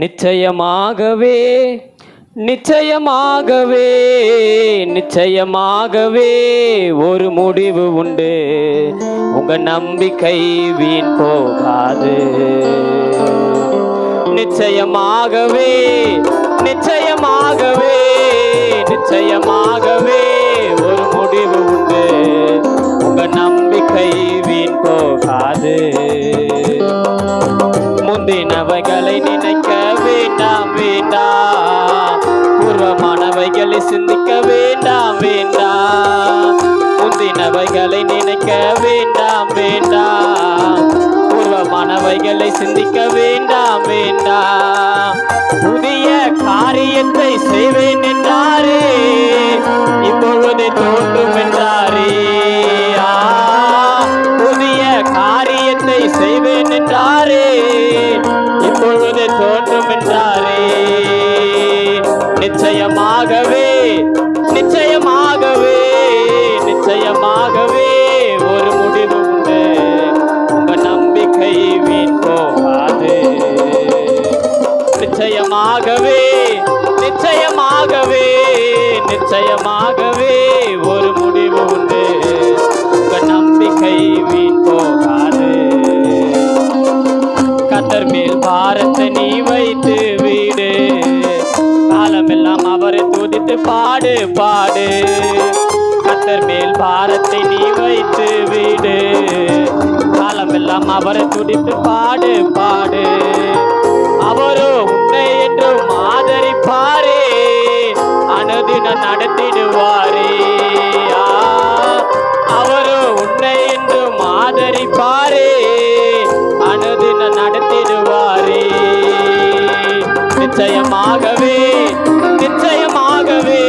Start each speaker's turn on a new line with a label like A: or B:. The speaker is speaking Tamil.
A: நிச்சயமாகவே நிச்சயமாகவே நிச்சயமாகவே ஒரு முடிவு உண்டு. உங்க நம்பிக்கை வீண் போகாது. நிச்சயமாகவே நிச்சயமாகவே நிச்சயமாகவே ஒரு முடிவு உண்டு. உங்க நம்பிக்கை வீண் போகாது. முந்தினவைகளை நினைக்க வேண்டாம் வேண்டாம். பூர்வமானவைகளை சிந்திக்க வேண்டாம் வேண்டாம். முந்தினவைகளை நினைக்க வேண்டாம் வேண்டாம். பூர்வமானவைகளை சிந்திக்க வேண்டாம் வேண்டாம். புதிய காரியத்தை செய்வேன் என்றாரே. இப்பொழுது தோன்றும் என்றாரே. புதிய காரியத்தை செய்வேன் என்றாரே. நிச்சயமாகவே நிச்சயமாகவே நிச்சயமாகவே ஒரு முடிவு உண்டு. உங்க நம்பிக்கை வீண் போகாது நிச்சயமாகவே நிச்சயமாகவே நிச்சயமாகவே ஒரு முடிவு உண்டு. உங்க நம்பிக்கை வீண் போகாது கத்தர் மேல் பாரத்தை நீ வைத்து நாம் அவரை துதித்து பாடு பாடு. கத்தர் மேல் பாரத்தை நீ வைத்து வீடு. காலமெல்லாம் அவரை துடித்து பாடு பாடு. அவரோ உன்னை என்றும் ஆதரிப்பாரே. அனுதினம் நடத்திடுவாரே. நிச்சயமாகவே நிச்சயமாகவே.